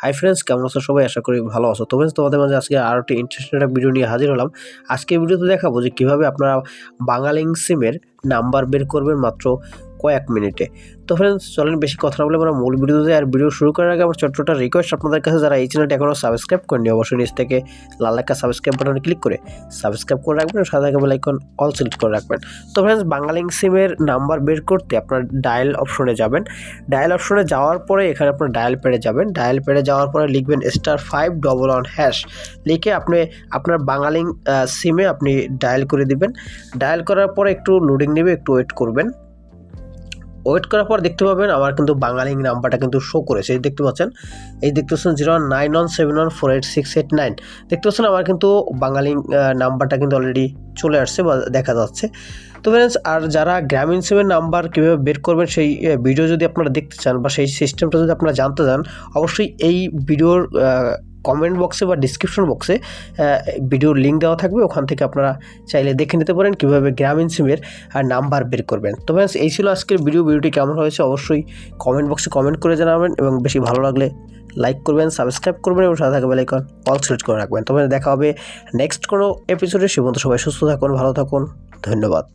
Hi friends কেমন আছো সবাই? আশা করি ভালো আছো। তবে তোমাদের মাঝে আজকে আরও একটি ইন্টারেস্টিং একটা ভিডিও নিয়ে হাজির হলাম। আজকে ভিডিওতে দেখাবো যে কীভাবে আপনারা বাঙালিং সিমের নাম্বার বের করবেন মাত্র কয়েক মিনিটে। তো ফ্রেন্ডস চলেন বেশি কথা না বলে আমরা মূল ভিডিওতে আর ভিডিও শুরু করার আগে আমার ছোট্ট রিকোয়েস্ট আপনাদের কাছে। যারা এই চ্যানেলটা এখনও সাবস্ক্রাইব করেনি অবশ্যই নিচ থেকে লাল একটা সাবস্ক্রাইব বাটনে ক্লিক করে সাবস্ক্রাইব করে রাখবেন সাথে থেকে বেল আইকন অল সিলেক্ট করে রাখবেন। তো ফ্রেন্ডস বাংলালিং সিমের নাম্বার বের করতে আপনার ডায়াল অপশনে যাবেন। ডায়াল অপশনে যাওয়ার পরে এখানে আপনার ডায়াল পেড়ে যাবেন। ডায়াল পেড়ে যাওয়ার পরে লিখবেন star five double one hash লিখে আপনি, আপনার বাঙালিং সিমে আপনি ডায়াল করে দিবেন। ডায়াল করার পরে একটু লোডিং নেবে, একটু ওয়েট করবেন। ওয়েট করার পর দেখতে পাবেন আমার কিন্তু বাঙালি নাম্বারটা কিন্তু শো করেছে। এই দেখতে পাচ্ছেন? এই দেখতে পাচ্ছেন zero nine one seven one four eight six eight nine দেখতে পাচ্ছেন আমার কিন্তু বাঙালি নাম্বারটা কিন্তু অলরেডি চলে আসছে বা দেখা যাচ্ছে। তো ফ্রেন্ডস আর যারা গ্রামীণ সিমের নাম্বার কীভাবে বের করবেন সেই ভিডিও যদি আপনারা দেখতে চান বা সেই সিস্টেমটা যদি আপনারা জানতে চান, অবশ্যই এই ভিডিওর কমেন্ট বক্সে বা ডিসক্রিপশন বক্সে ভিডিওর লিঙ্ক দেওয়া থাকবে। ওখান থেকে আপনারা চাইলে দেখে নিতে পারেন, কীভাবে গ্রামীণ সিমের নাম্বার বের করবেন। তো ফ্রেন্ডস এই ছিল আজকের ভিডিও ভিডিওটি কেমন হয়েছে অবশ্যই কমেন্ট বক্সে কমেন্ট করে জানাবেন এবং বেশি ভালো লাগলে লাইক করবেন সাবস্ক্রাইব করবেন এবং সাথে থাকবে লাইকন অল সিলেক্ট করে রাখবেন। তবে দেখা হবে নেক্সট কোনো এপিসোডে সে সবাই সুস্থ থাকুন, ভালো থাকুন, ধন্যবাদ।